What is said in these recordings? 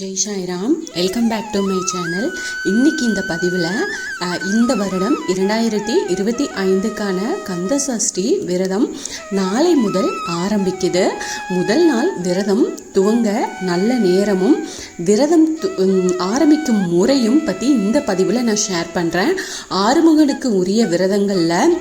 Jai Sairam welcome back to my channel இன்னைக்கு இந்த பதிவில் இந்த வருடம் இரண்டாயிரத்தி இருபத்தி ஐந்துக்கான கந்த சஷ்டி விரதம் நாளை முதல் ஆரம்பிக்குது. முதல் நாள் விரதம் துவங்க நல்ல நேரமும் விரதம் து- ஆரம்பிக்கும் முறையும் பற்றி இந்த பதிவில் நான் ஷேர் பண்ணுறேன் ஆறுமுகனுக்கு உரிய விரதங்களில்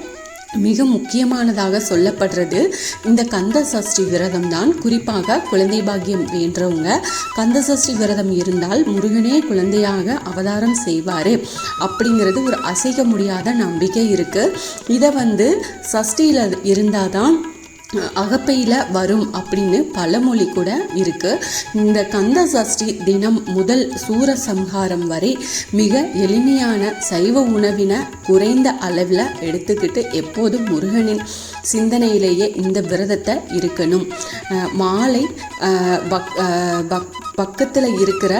மிக முக்கியமானதாக சொல்லப்படுறது இந்த கந்த சஷ்டி விரதம் தான். குறிப்பாக குழந்தை பாக்கியம் வேண்டவங்க கந்த சஷ்டி விரதம் இருந்தால் முருகனே குழந்தையாக அவதாரம் செய்வார். அப்படிங்கிறது ஒரு அசைக்க முடியாத நம்பிக்கை இருக்குது இதை வந்து சஷ்டியில் இருந்தால் தான் அகப்பையில் வரும் அப்படின்னு பழமொழி கூட இருக்குது இந்த கந்த சஷ்டி தினம் முதல் சூர சம்ஹாரம் வரை மிக எளிமையான சைவ உணவினை குறைந்த அளவில் எடுத்துக்கிட்டு எப்போதும் முருகனின் சிந்தனையிலேயே இந்த விரதத்தை இருக்கணும். மாலை பக் பக் பக்கத்தில் இருக்கிற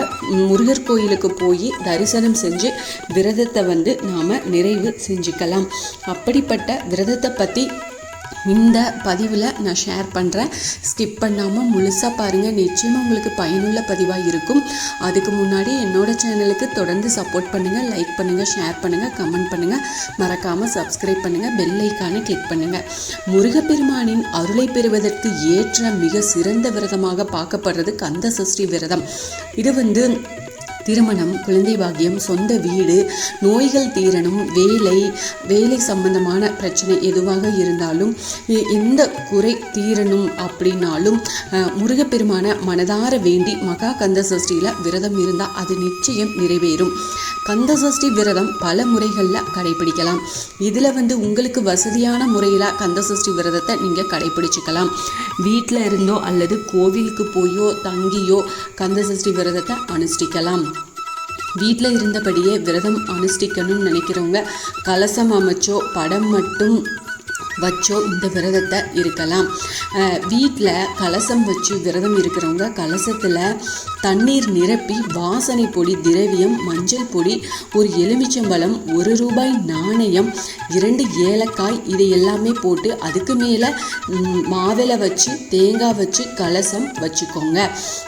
முருகர் கோயிலுக்கு போய் தரிசனம் செஞ்சு விரதத்தை வந்து நாம் நிறைவு செஞ்சுக்கலாம். அப்படிப்பட்ட விரதத்தை பற்றி இந்த பதிவில் நான் ஷேர் பண்ணுறேன் ஸ்கிப் பண்ணாமல் முழுசாக பாருங்கள் நிச்சயமாக உங்களுக்கு பயனுள்ள பதிவாக இருக்கும். அதுக்கு முன்னாடி என்னோட சேனலுக்கு தொடர்ந்து சப்போர்ட் பண்ணுங்கள் லைக் பண்ணுங்கள் ஷேர் பண்ணுங்கள் கமெண்ட் பண்ணுங்கள் மறக்காமல் சப்ஸ்கிரைப் பண்ணுங்கள் பெல் ஐக்கானை கிளிக் பண்ணுங்கள் முருகப்பெருமானின் அருளை பெறுவதற்கு ஏற்ற மிக சிறந்த விரதமாக பார்க்கப்படுறது கந்த சஷ்டி விரதம். இது வந்து திருமணம் குழந்தை பாக்கியம் சொந்த வீடு நோய்கள் தீரணும் வேலை வேலை சம்பந்தமான பிரச்சனை எதுவாக இருந்தாலும் எந்த குறை தீரணும் அப்படின்னாலும் முருகப்பெருமான மனதார வேண்டி மகா கந்த சஷ்டியில் விரதம் இருந்தால் அது நிச்சயம் நிறைவேறும். கந்த சஷ்டி விரதம் பல முறைகளில் கடைபிடிக்கலாம் இதில் வந்து உங்களுக்கு வசதியான முறையில் கந்த சஷ்டி விரதத்தை நீங்கள் கடைபிடிச்சிக்கலாம் வீட்டில் இருந்தோ அல்லது கோவிலுக்கு போயோ தங்கியோ கந்த சஷ்டி விரதத்தை அனுஷ்டிக்கலாம். வீட்டில் இருந்தபடியே விரதம் அனுஷ்டிக்கணும்னு நினைக்கிறவங்க கலசம் அமைச்சோ படம் மட்டும் வச்சோ இந்த விரதத்தை இருக்கலாம். வீட்டில் கலசம் வச்சு விரதம் இருக்கிறவங்க கலசத்தில் தண்ணீர் நிரப்பி வாசனை பொடி திரவியம் மஞ்சள் பொடி ஒரு எலுமிச்சம்பழம் ஒரு ரூபாய் நாணயம் இரண்டு ஏலக்காய் இதை எல்லாமே போட்டு அதுக்கு மேலே மாவிளை வச்சு தேங்காய் வச்சு கலசம் வச்சுக்கோங்க.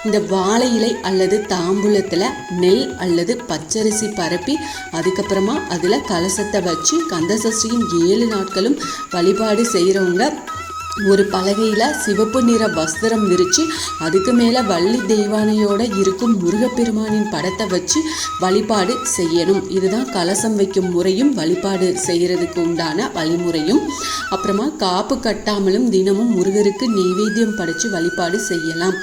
இந்த வாழை இலை அல்லது தாம்பூலத்தில் நெல் அல்லது பச்சரிசி பரப்பி அதுக்கப்புறமா அதில் கலசத்தை வச்சு கந்தசஷ்டியின் ஏழு நாட்களும் வழிபாடு செய்கிறவங்க ஒரு பலகையில் சிவப்பு நிற வஸ்திரம் விரித்து அதுக்கு மேலே வள்ளி தெய்வானையோடு இருக்கும் முருகப்பெருமானின் படத்தை வச்சு வழிபாடு செய்யணும். இதுதான் கலசம் வைக்கும் முறையும் வழிபாடு செய்கிறதுக்கு உண்டான வழிமுறையும். அப்புறமா காப்பு கட்டாமலும் தினமும் முருகருக்கு நெய்வேத்தியம் படைத்து வழிபாடு செய்யலாம்.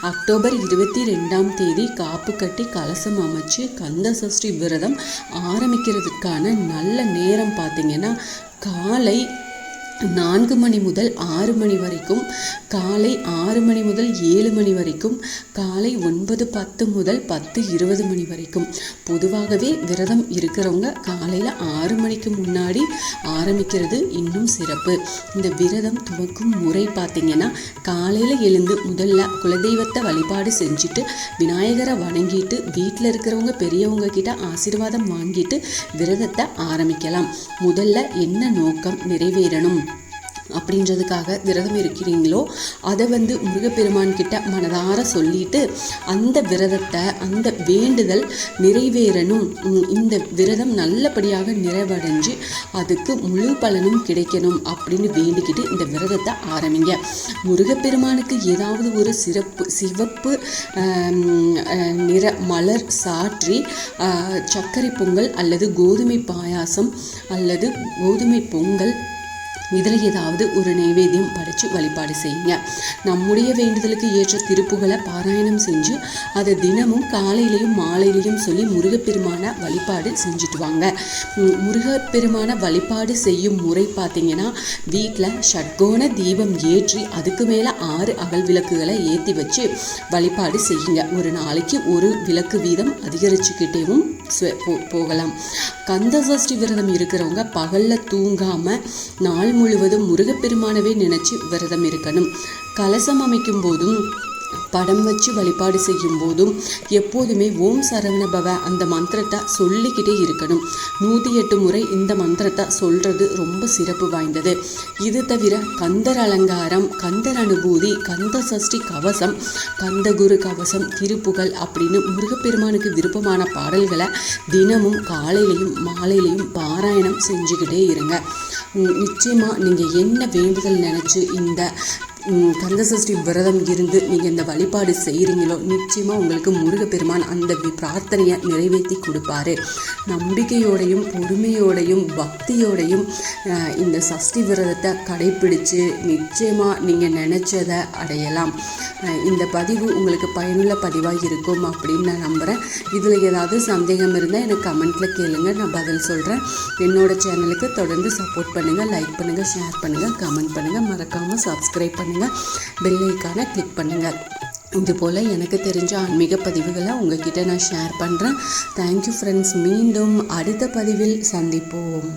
அக்டோபர் இருபத்தி ரெண்டாம் தேதி காப்பு கட்டி கலசம் அமைச்சு கந்த சஷ்டி விரதம் ஆரம்பிக்கிறதுக்கான நல்ல நேரம் பார்த்திங்கன்னா காலை நான்கு மணி முதல் ஆறு மணி வரைக்கும் காலை ஆறு மணி முதல் ஏழு மணி வரைக்கும் காலை ஒன்பது பத்து முதல் பத்து இருபது மணி வரைக்கும். பொதுவாகவே விரதம் இருக்கிறவங்க காலையில் ஆறு மணிக்கு முன்னாடி ஆரம்பிக்கிறது இன்னும் சிறப்பு. இந்த விரதம் துவக்கும் முறை பார்த்திங்கன்னா காலையில் எழுந்து முதல்ல குலதெய்வத்தை வழிபாடு செஞ்சுட்டு விநாயகரை வணங்கிட்டு வீட்டில் இருக்கிறவங்க பெரியவங்க கிட்ட ஆசீர்வாதம் வாங்கிட்டு விரதத்தை ஆரம்பிக்கலாம். முதல்ல என்ன நோக்கம் நிறைவேறணும்? அப்படின்றதுக்காக விரதம் இருக்கிறீங்களோ அதை வந்து முருகப்பெருமான் கிட்ட மனதார சொல்லிட்டு அந்த விரதத்தை அந்த வேண்டுதல் நிறைவேறணும். இந்த விரதம் நல்லபடியாக நிறைவடைஞ்சு அதுக்கு முழு பலனும் கிடைக்கணும் அப்படின்னு வேண்டிக்கிட்டு இந்த விரதத்தை ஆரம்பிங்க. முருகப்பெருமானுக்கு ஏதாவது ஒரு சிறப்பு சிவப்பு நிற மலர் சாற்றி சர்க்கரை பொங்கல் அல்லது கோதுமை பாயாசம் அல்லது கோதுமை பொங்கல் இதில் ஏதாவது ஒரு நைவேத்தியம் படைத்து வழிபாடு செய்யுங்க. நம்முடைய வேண்டுதலுக்கு ஏற்ற திருப்புகளை பாராயணம் செஞ்சு அதை தினமும் காலையிலையும் மாலையிலையும் சொல்லி முருகப்பெருமான வழிபாடு செஞ்சுட்டு வாங்க. முருகப்பெருமான வழிபாடு செய்யும் முறை பார்த்தீங்கன்னா வீட்டில் ஷட்கோண தீபம் ஏற்றி அதுக்கு மேலே ஆறு அகல் விளக்குகளை ஏற்றி வச்சு வழிபாடு செய்யுங்க. ஒரு நாளைக்கு ஒரு விளக்கு வீதம் அதிகரிச்சுக்கிட்டேவும் போ- போகலாம். கந்த சஷ்டி விரதம் இருக்கிறவங்க பகலில் தூங்காமல் நாள் முழுவதும் முருகப்பெருமானவே நினைச்சு விரதம் இருக்கணும். கலசம் அமைக்கும் போதும் படம் வச்சு வழிபாடு செய்யும் போதும் எப்போதுமே ஓம் சரவண பவ அந்த மந்திரத்தை சொல்லிக்கிட்டே இருக்கணும். நூற்றி எட்டு முறை இந்த மந்திரத்தை சொல்கிறது ரொம்ப சிறப்பு வாய்ந்தது. இது தவிர கந்தர் அலங்காரம் கந்தர் அனுபூதி கந்த சஷ்டி கவசம் கந்தகுரு கவசம் திருப்புகழ் அப்படின்னு முருகப்பெருமானுக்கு விருப்பமான பாடல்களை தினமும் காலையிலையும் மாலையிலையும் பாராயணம் செஞ்சுக்கிட்டே இருங்க. நிச்சயமாக நிச்சயமா நீங்கள் என்ன வேண்டுதல் நினச்சி இந்த கந்தசஷ்டி விரதம் இருந்து நீங்கள் இந்த வழிபாடு செய்கிறீங்களோ நிச்சயமாக உங்களுக்கு முருகப்பெருமான் அந்த பிரார்த்தனையை நிறைவேற்றி கொடுப்பாரு. நம்பிக்கையோடையும் பொறுமையோடையும் பக்தியோடையும் இந்த சஷ்டி விரதத்தை கடைப்பிடித்து நிச்சயமாக நீங்கள் நினச்சதை அடையலாம். இந்த பதிவு உங்களுக்கு பயனுள்ள பதிவாக இருக்கும் அப்படின்னு நான் நம்புகிறேன் இதில் ஏதாவது சந்தேகம் இருந்தால் எனக்கு கமெண்ட்டில் கேளுங்க நான் பதில் சொல்கிறேன் என்னோட சேனலுக்கு தொடர்ந்து சப்போர்ட் பண்ணுங்கள் லைக் பண்ணுங்கள் ஷேர் பண்ணுங்கள் கமெண்ட் பண்ணுங்கள் மறக்காமல் சப்ஸ்கிரைப் பண்ணுங்கள் பெல் ஐக்கானை கிளிக் பண்ணுங்கள் இது போல் எனக்கு தெரிஞ்ச ஆன்மீக பதிவுகளை உங்ககிட்ட நான் ஷேர் பண்ணுறேன் தேங்க்யூ ஃப்ரெண்ட்ஸ் மீண்டும் அடுத்த பதிவில் சந்திப்போம்.